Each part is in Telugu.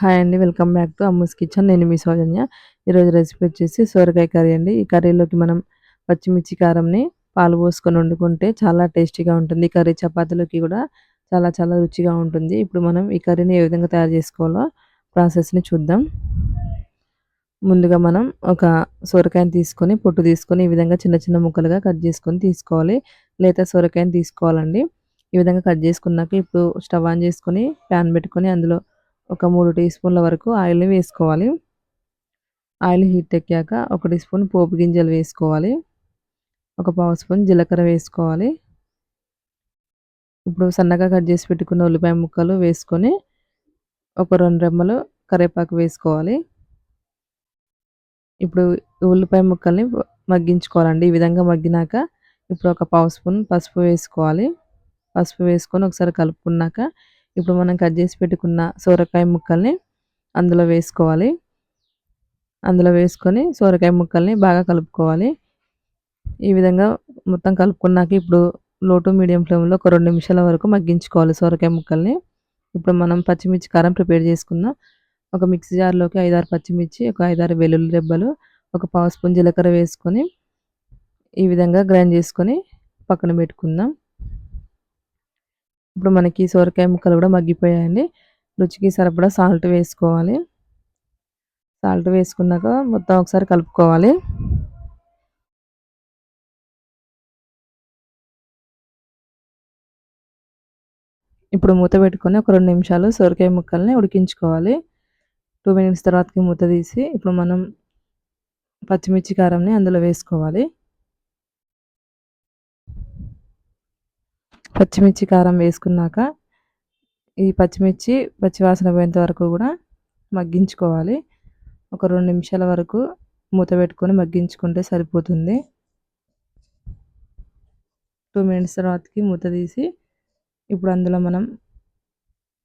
హాయ్ అండి welcome back to Ammu's kitchen. నేను మీ సౌజన్య. ఈరోజు రెసిపీ వచ్చేసి సొరకాయ కర్రీ అండి. ఈ కర్రీలోకి మనం పచ్చిమిర్చి కారంని పాలు పోసుకొని వండుకుంటే చాలా టేస్టీగా ఉంటుంది. ఈ కర్రీ చపాతీలోకి కూడా చాలా చాలా రుచిగా ఉంటుంది. ఇప్పుడు మనం ఈ కర్రీని ఏ విధంగా తయారు చేసుకోవాలో ప్రాసెస్ని చూద్దాం. ముందుగా మనం ఒక సొరకాయని తీసుకొని పొట్టు తీసుకొని ఈ విధంగా చిన్న చిన్న ముక్కలుగా కట్ చేసుకొని తీసుకోవాలి. లేదా సొరకాయని తీసుకోవాలండి. ఈ విధంగా కట్ చేసుకున్నాక ఇప్పుడు స్టవ్ ఆన్ చేసుకొని ప్యాన్ పెట్టుకొని అందులో ఒక మూడు టీ స్పూన్ల వరకు ఆయిల్ని వేసుకోవాలి. ఆయిల్ హీట్ ఎక్కాక ఒక టీ స్పూన్ పోపు గింజలు వేసుకోవాలి. ఒక పావు స్పూన్ జీలకర్ర వేసుకోవాలి. ఇప్పుడు సన్నగా కట్ చేసి పెట్టుకున్న ఉల్లిపాయ ముక్కలు వేసుకొని ఒక రెండు రెమ్మలు కరివేపాకు వేసుకోవాలి. ఇప్పుడు ఉల్లిపాయ ముక్కల్ని మగ్గించుకోవాలండి. ఈ విధంగా మగ్గినాక ఇప్పుడు ఒక పావు స్పూన్ పసుపు వేసుకోవాలి. పసుపు వేసుకొని ఒకసారి కలుపుకున్నాక ఇప్పుడు మనం కట్ చేసి పెట్టుకున్న సోరకాయ ముక్కల్ని అందులో వేసుకోవాలి. అందులో వేసుకొని సోరకాయ ముక్కల్ని బాగా కలుపుకోవాలి. ఈ విధంగా మొత్తం కలుపుకున్నాక ఇప్పుడు లోటు మీడియం ఫ్లేమ్లో ఒక రెండు నిమిషాల వరకు మగ్గించుకోవాలి సోరకాయ ముక్కల్ని. ఇప్పుడు మనం పచ్చిమిర్చి కారం ప్రిపేర్ చేసుకుందాం. ఒక మిక్సీ జార్లోకి ఐదారు పచ్చిమిర్చి ఒక ఐదారు వెల్లుల్లి రెబ్బలు ఒక పావు స్పూన్ జీలకర్ర వేసుకొని ఈ విధంగా గ్రైండ్ చేసుకొని పక్కన పెట్టుకుందాం. ఇప్పుడు మనకి సోరకాయ ముక్కలు కూడా మగ్గిపోయాయండి. రుచికి సరిపడా సాల్ట్ వేసుకోవాలి. సాల్ట్ వేసుకున్నాక మొత్తం ఒకసారి కలుపుకోవాలి. ఇప్పుడు మూత పెట్టుకొని ఒక రెండు నిమిషాలు సొరకాయ ముక్కల్ని ఉడికించుకోవాలి. టూ మినిట్స్ తర్వాతకి మూత తీసి ఇప్పుడు మనం పచ్చిమిర్చి కారంని అందులో వేసుకోవాలి. పచ్చిమిర్చి కారం వేసుకున్నాక ఈ పచ్చిమిర్చి పచ్చివాసన పోయేంత వరకు కూడా మగ్గించుకోవాలి. ఒక రెండు నిమిషాల వరకు మూత పెట్టుకొని మగ్గించుకుంటే సరిపోతుంది. టూ మినిట్స్ తర్వాతకి మూత తీసి ఇప్పుడు అందులో మనం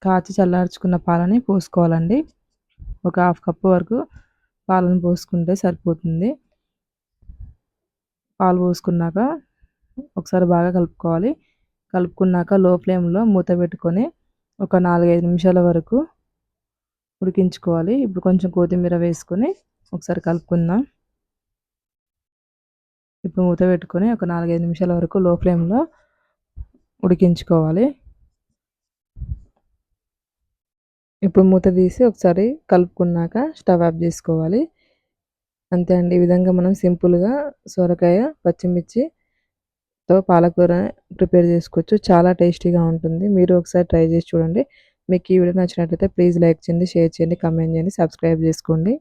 కాచి చల్లార్చుకున్న పాలని పోసుకోవాలండి. ఒక హాఫ్ కప్పు వరకు పాలను పోసుకుంటే సరిపోతుంది. పాలు పోసుకున్నాక ఒకసారి బాగా కలుపుకోవాలి. కలుపుకున్నాక లో ఫ్లేమ్లో మూత పెట్టుకొని ఒక నాలుగైదు నిమిషాల వరకు ఉడికించుకోవాలి. ఇప్పుడు కొంచెం కొత్తిమీర వేసుకొని ఒకసారి కలుపుకుందాం. ఇప్పుడు మూత పెట్టుకొని ఒక నాలుగైదు నిమిషాల వరకు లో ఫ్లేమ్లో ఉడికించుకోవాలి. ఇప్పుడు మూత తీసి ఒకసారి కలుపుకున్నాక స్టవ్ ఆఫ్ చేసుకోవాలి. అంతే అండి. ఈ విధంగా మనం సింపుల్గా సొరకాయ పచ్చిమిర్చి తో పాలకూర ప్రిపేర్ చేసుకోవచ్చు. చాలా టేస్టీగా ఉంటుంది. మీరు ఒకసారి ట్రై చేసి చూడండి. మీకు ఈ వీడియో నచ్చినట్లయితే ప్లీజ్ లైక్ చేయండి షేర్ చేయండి కమెంట్ చేయండి సబ్స్క్రైబ్ చేసుకోండి.